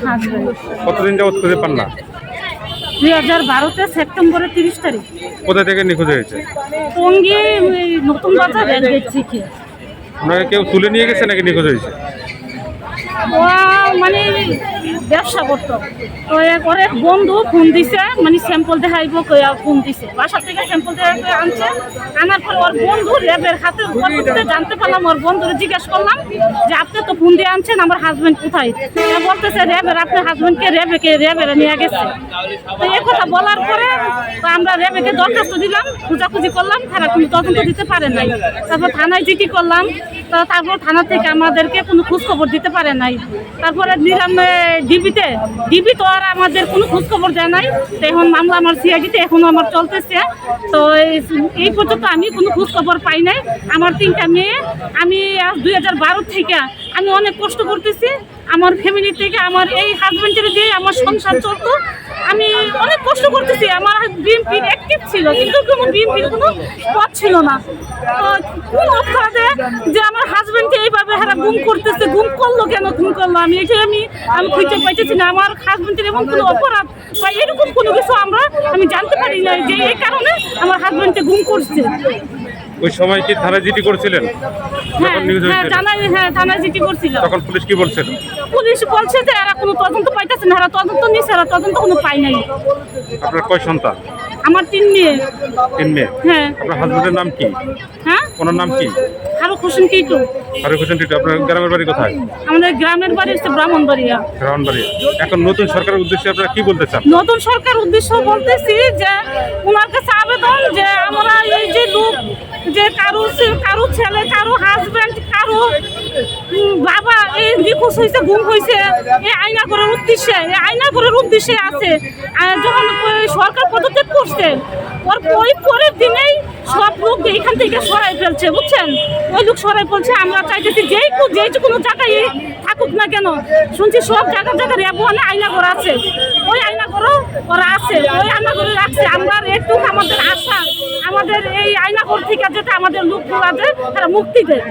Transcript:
আমার কতদিন যাবত খুঁজে পান না? দুই হাজার বারোতে সেপ্টেম্বরের তিরিশ তারিখ। কোথা থেকে নিখোঁজ হয়েছে? টঙ্গি নতুন বাজার রেলগেট থেকে। ওনাকে কেউ তুলে নিয়ে গেছে নাকি নিখোঁজ হয়েছে? ও মানে ব্যবসা করতো। তো এরপরে বন্ধু ফোন দিছে মানে স্যাম্পল দেখাইব ফোন দিছে। বাসা থেকে স্যাম্পল দেখাই করে আনছে। আনার পর ওর বন্ধু র্যাবের হাতে জানতে পারলাম, ওর বন্ধুরে জিজ্ঞেস করলাম যে, আপনি তো ফোন দিয়ে আনছেন, আমার হাজব্যান্ড কোথায়? বলতেছে, র্যাবের, আপনার হাজবেন্ডকে র্যাবেকে র্যাবের নিয়ে গেছে। তো এ কথা বলার পরে তো আমরা র্যাবেকে দরখাস্ত দিলাম, খোঁজাখুঁজি করলাম তারা কোনো তদন্ত দিতে পারে নাই। তারপর থানায় জিটি করলাম তো তারপর থানা থেকে আমাদেরকে কোনো খোঁজ খবর দিতে পারে নাই। তারপরে দিলাম ডিবিতে। ডিবি তো আর আমাদের কোনো খোঁজ খবর দেয় নাই। তো এখন মামলা আমার সিআইডিতে এখনও আমার চলতেছে। তো এই- পর্যন্ত আমি কোনো খোঁজ খবর পাই নাই। আমার তিনটা মেয়ে, আমি আজ দুই হাজার বারো থেকে আমি অনেক কষ্ট করতেছি। আমার ফ্যামিলি থেকে, আমার এই হাজবেন্ডের দিয়ে আমার সংসার চলতো। আমি অনেক কষ্ট করতেছি। আমার বিএমপির অ্যাক্টিভ ছিল, কিন্তু কোনো বিএমপির কোনো পথ ছিল না। তো কোন যে আমার হাজবেন্ডকে এইভাবে হারা গুম করতেছে গুম করল কেন গুম করল? আমি এটাই আমি আমি খুঁজে পাইতেছি না। আমার হাজবেন্ডের এমন কোনো অপরাধ বা এরকম কোনো কিছু আমরা আমি জানতে পারি না যে এই কারণে আমার হাজবেন্ডকে গুম করছে। ওই সময় কি থানায় হ্যাঁ যখন হ্যাঁ থানায় হ্যাঁ জিটি করছিল। তখন পুলিশ কি বলছিল পুলিশ বলছে যে এরা কোনো তদন্ত পাইতেছে না এরা তদন্ত নিচ্ছে এরা তদন্ত কোনো পাই নাই। আপনার কয় সন্তান? আমার তিন মেয়ে। তিন মেয়ে। হ্যাঁ। আপনার হাজবেন্ডের নাম কি? হ্যাঁ? ওনার নাম কি? আরও খুশন কি তো ফারুক হোসেন টিটু আপনার গ্রামের বাড়ি কোথায়? আমাদের গ্রামের বাড়ি হচ্ছে ব্রাহ্মণবাড়িয়া। রাউন্ডবাড়ি এখন নতুন সরকারের উদ্দেশ্যে আপনারা কি বলতে চান? নতুন সরকার উদ্দেশ্য বলতেছি যে ওনার কাছে আবেদন যে আমরা এই যে লোক যে কারও কারও ছেলে কারও হাজবেন্ড কারও বাবা এই নিখোঁজ হয়েছে গুম হয়েছে এই আয়না করার উদ্দেশ্যে এই আয়না করার উদ্দেশ্যে আছে। যখন সরকার পদক্ষেপ করছে ওর ওই পরের দিনেই সব এখান থেকে সরাই ফেলছে, বুঝছেন? ওই লোক সরাই ফেলছে, আমরা চাইতেছি যেই যেই কোনো জায়গায় থাকুক না কেন। শুনছি সব জায়গা জায়গায় র্যাব মানে আয়না করা আছে। ওই আয়না করো ওরা আছে, ওই আয়না করে রাখছে। আমরা একটু আমাদের আশা, আমাদের এই আয়না ঘর থেকে যেটা আমাদের লোকগুলো আছে, তারা মুক্তি দেয়।